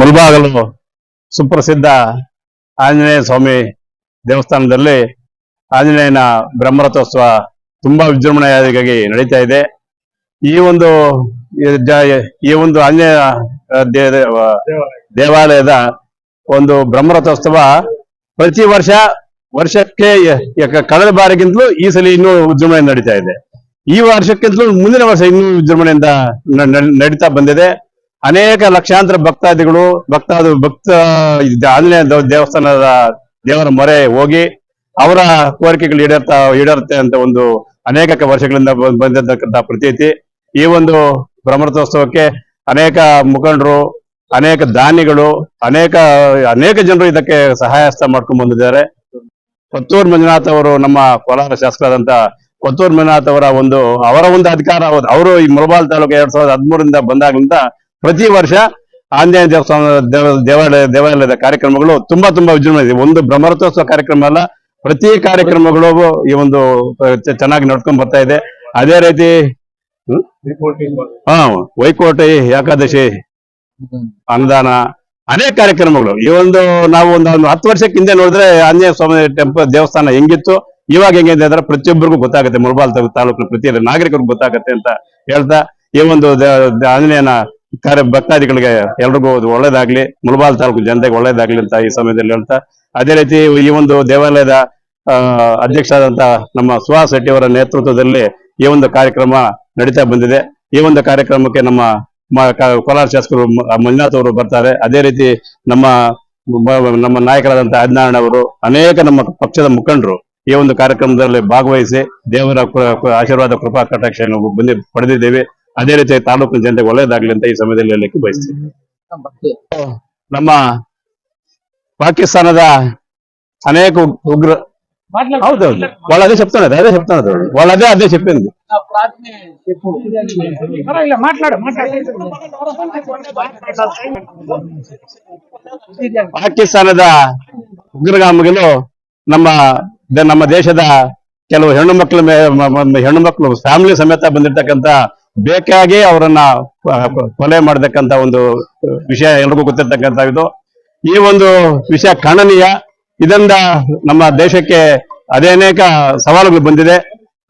ಮುಲ್ಬಾಗಲು ಸುಪ್ರಸಿದ್ಧ ಆಂಜನೇಯ ಸ್ವಾಮಿ ದೇವಸ್ಥಾನದಲ್ಲಿ ಆಂಜನೇಯನ ಬ್ರಹ್ಮರಥೋತ್ಸವ ತುಂಬಾ ವಿಜೃಂಭಣೆಯಾಗಿ ನಡೀತಾ ಇದೆ. ಈ ಒಂದು ಈ ಒಂದು ಆಂಜನೇಯ ದೇವಾಲಯದ ಒಂದು ಬ್ರಹ್ಮರಥೋತ್ಸವ ಪ್ರತಿ ವರ್ಷ ವರ್ಷಕ್ಕೆ ಕಳೆದ ಬಾರಿಗಿಂತಲೂ ಈ ಸಲ ಇನ್ನೂ ವಿಜೃಂಭಣೆ ನಡೀತಾ ಇದೆ. ಈ ವರ್ಷಕ್ಕಿಂತಲೂ ಮುಂದಿನ ವರ್ಷ ಇನ್ನೂ ವಿಜೃಂಭಣೆಯಿಂದ ನಡೀತಾ ಬಂದಿದೆ. ಅನೇಕ ಲಕ್ಷಾಂತರ ಭಕ್ತಾದಿಗಳು, ಭಕ್ತಾದ ಭಕ್ತ ಆಂಜನೇಯ ದೇವಸ್ಥಾನದ ದೇವರ ಮೊರೆ ಹೋಗಿ ಅವರ ಕೋರಿಕೆಗಳು ಈಡೇರ್ತಾ, ಈಡೇರುತ್ತೆ ಅಂತ ಒಂದು ಅನೇಕ ವರ್ಷಗಳಿಂದ ಬಂದಿರತಕ್ಕಂತಹ ಪ್ರತೀತಿ. ಈ ಒಂದು ಬ್ರಹ್ಮರಥೋತ್ಸವಕ್ಕೆ ಅನೇಕ ಮುಖಂಡರು, ಅನೇಕ ದಾನಿಗಳು, ಅನೇಕ ಅನೇಕ ಜನರು ಇದಕ್ಕೆ ಸಹಾಯ ಮಾಡ್ಕೊಂಡು ಬಂದಿದ್ದಾರೆ. ಕೊತ್ತೂರು ಮಂಜುನಾಥ್ ಅವರು ನಮ್ಮ ಕೋಲಾರ ಶಾಸಕರಾದಂತ ಕೊತ್ತೂರು ಮಂಜುನಾಥ್ ಅವರ ಒಂದು ಅವರ ಒಂದು ಅಧಿಕಾರ ಅವರು ಈ ಮುಳಬಾಲ್ ತಾಲೂಕು ಎರಡ್ ಸಾವಿರದ ಹದಿಮೂರಿಂದ ಬಂದಾಗ್ಲಿಂದ ಪ್ರತಿ ವರ್ಷ ಆಂಜನೇಯ ದೇವಸ್ಥಾನ, ದೇವ- ದೇವಾಲಯ, ದೇವಾಲಯದ ಕಾರ್ಯಕ್ರಮಗಳು ತುಂಬಾ ತುಂಬಾ ವಿಜೃಂಭಣೆ ಒಂದು ಬ್ರಹ್ಮರಥೋತ್ಸವ ಕಾರ್ಯಕ್ರಮ ಅಲ್ಲ, ಪ್ರತಿ ಕಾರ್ಯಕ್ರಮಗಳು ಈ ಒಂದು ಚೆನ್ನಾಗಿ ನಡ್ಕೊಂಡ್ ಬರ್ತಾ ಇದೆ. ಅದೇ ರೀತಿ? ಹಾ, ವೈಕೋಟಿ, ಏಕಾದಶಿ, ಅನುದಾನ, ಅನೇಕ ಕಾರ್ಯಕ್ರಮಗಳು. ಈ ಒಂದು, ನಾವು ಒಂದು ಒಂದು ಹತ್ತು ವರ್ಷಕ್ಕೆ ಹಿಂದೆ ನೋಡಿದ್ರೆ ಆಂಜನೇಯ ಸ್ವಾಮಿ ಟೆಂಪಲ್ ದೇವಸ್ಥಾನ ಹೆಂಗಿತ್ತು, ಇವಾಗ ಹೆಂಗಿದೆ ಅಂದ್ರೆ ಪ್ರತಿಯೊಬ್ಬರಿಗೂ ಗೊತ್ತಾಗುತ್ತೆ. ಮುಳಬಾಲ್ ತಾಲೂಕಿನ ಪ್ರತಿ ನಾಗರಿಕರಿಗೂ ಗೊತ್ತಾಗುತ್ತೆ ಅಂತ ಹೇಳ್ತಾ, ಈ ಒಂದು ಆಂಜನೇಯನ ಕಾರ್ಯ ಭಕ್ತಾದಿಗಳಿಗೆ ಎಲ್ರಿಗೂ ಒಳ್ಳೇದಾಗ್ಲಿ. ಮುಳಬಾಲ್ ತಾಲೂಕು ಜನತೆಗೆ ಒಳ್ಳೇದಾಗ್ಲಿ ಅಂತ ಈ ಸಮಯದಲ್ಲಿ ಹೇಳ್ತಾ. ಅದೇ ರೀತಿ ಈ ಒಂದು ದೇವಾಲಯದ ಆ, ಅಧ್ಯಕ್ಷರಾದಂತ ನಮ್ಮ ಸುಹಾಸ್ ಶೆಟ್ಟಿ ಅವರ ನೇತೃತ್ವದಲ್ಲಿ ಈ ಒಂದು ಕಾರ್ಯಕ್ರಮ ನಡೀತಾ ಬಂದಿದೆ. ಈ ಒಂದು ಕಾರ್ಯಕ್ರಮಕ್ಕೆ ನಮ್ಮ ಕೋಲಾರ ಶಾಸಕರು ಮಂಜುನಾಥ್ ಅವರು ಬರ್ತಾರೆ. ಅದೇ ರೀತಿ ನಮ್ಮ ನಮ್ಮ ನಾಯಕರಾದಂತಹ ಅಜ್ನಾರಾಯಣ ಅವರು ಅನೇಕ ನಮ್ಮ ಪಕ್ಷದ ಮುಖಂಡರು ಈ ಒಂದು ಕಾರ್ಯಕ್ರಮದಲ್ಲಿ ಭಾಗವಹಿಸಿ ದೇವರ ಆಶೀರ್ವಾದ ಕೃಪಾ ಕಟಾಕ್ಷ ಬಂದಿ ಪಡೆದಿದ್ದೇವೆ. ಅದೇ ರೀತಿ ತಾಲೂಕಿನ ಜನತೆಗೆ ಒಳ್ಳೇದಾಗ್ಲಿ ಅಂತ ಈ ಸಮಯದಲ್ಲಿ ಹೇಳಕ್ಕೆ ಬಯಸ್ತೀನಿ. ನಮ್ಮ ಪಾಕಿಸ್ತಾನದ ಅನೇಕ ಉಗ್ರ ಹೌದೌದು వాళ్ళు ಅದೇ చెప్తున్నారు ಅದೇ చెప్తున్నారు వాళ్ళు ಅದೇ అదే ಪಾಕಿಸ್ತಾನದ ಉಗ್ರಗಾಮಿಗಳು ನಮ್ಮ ನಮ್ಮ ದೇಶದ ಕೆಲವು ಹೆಣ್ಣು ಮಕ್ಕಳ ಹೆಣ್ಣು ಮಕ್ಕಳು ಫ್ಯಾಮಿಲಿ ಸಮೇತ ಬಂದಿರ್ತಕ್ಕಂಥ ಬೇಕಾಗಿ ಅವರನ್ನ ಕೊಲೆ ಮಾಡತಕ್ಕಂತ ಒಂದು ವಿಷಯ ಎಲ್ರಿಗೂ ಗೊತ್ತಿರ್ತಕ್ಕಂಥ ಇದು. ಈ ಒಂದು ವಿಷಯ ಖಂಡನೀಯ. ಇದರಿಂದ ನಮ್ಮ ದೇಶಕ್ಕೆ ಅನೇಕ ಸವಾಲುಗಳು ಬಂದಿದೆ.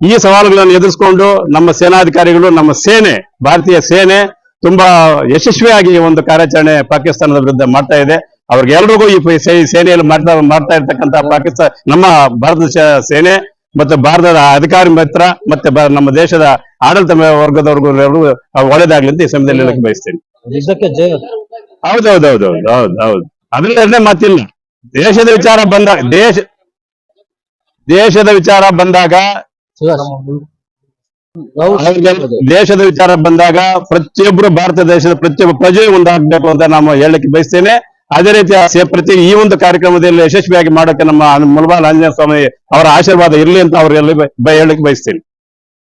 ಈ ಸವಾಲುಗಳನ್ನು ಎದುರಿಸಿಕೊಂಡು ನಮ್ಮ ಸೇನಾಧಿಕಾರಿಗಳು, ನಮ್ಮ ಸೇನೆ, ಭಾರತೀಯ ಸೇನೆ ತುಂಬಾ ಯಶಸ್ವಿಯಾಗಿ ಈ ಒಂದು ಕಾರ್ಯಾಚರಣೆ ಪಾಕಿಸ್ತಾನದ ವಿರುದ್ಧ ಮಾಡ್ತಾ ಇದೆ. ಅವ್ರಿಗೆಲ್ರಿಗೂ ಈ ಸೇನೆಯಲ್ಲಿ ಮಾಡ್ತಾ ಮಾಡ್ತಾ ಇರ್ತಕ್ಕಂಥ ಪಾಕಿಸ್ತಾನ ನಮ್ಮ ಭಾರತ ಸೇನೆ ಮತ್ತು ಭಾರತದ ಅಧಿಕಾರಿ ಮಿತ್ರ ಮತ್ತೆ ನಮ್ಮ ದೇಶದ ಆಡಳಿತ ವರ್ಗದವರೆಗೂ ಒಳ್ಳೇದಾಗ್ಲಿ ಅಂತ ಈ ಸಮಯದಲ್ಲಿ ಹೇಳಕ್ ಬಯಸ್ತೇನೆ. ಹೌದೌದೌದು ಹೌದು ಹೌದು. ಅದ್ರಲ್ಲಿ ಎರಡನೇ ಮಾತಿಲ್ಲ. ದೇಶದ ವಿಚಾರ ಬಂದಾಗ ದೇಶ ದೇಶದ ವಿಚಾರ ಬಂದಾಗ ದೇಶದ ವಿಚಾರ ಬಂದಾಗ ಪ್ರತಿಯೊಬ್ಬರು ಭಾರತ ದೇಶದ ಪ್ರತಿಯೊಬ್ಬ ಪ್ರಜೆ ಒಂದಾಗಬೇಕು ಅಂತ ನಾವು ಹೇಳಕ್ ಬಯಸ್ತೇನೆ. ಅದೇ ರೀತಿ ಪ್ರತಿ ಈ ಒಂದು ಕಾರ್ಯಕ್ರಮದಲ್ಲಿ ಯಶಸ್ವಿಯಾಗಿ ಮಾಡೋಕೆ ನಮ್ಮ ಮುಲಬಾಲ್ ಆಂಜನೇಯ ಸ್ವಾಮಿ ಅವರ ಆಶೀರ್ವಾದ ಇರಲಿ ಅಂತ ಅವರು ಹೇಳಲಿಕ್ಕೆ ಬಯಸ್ತೇನೆ.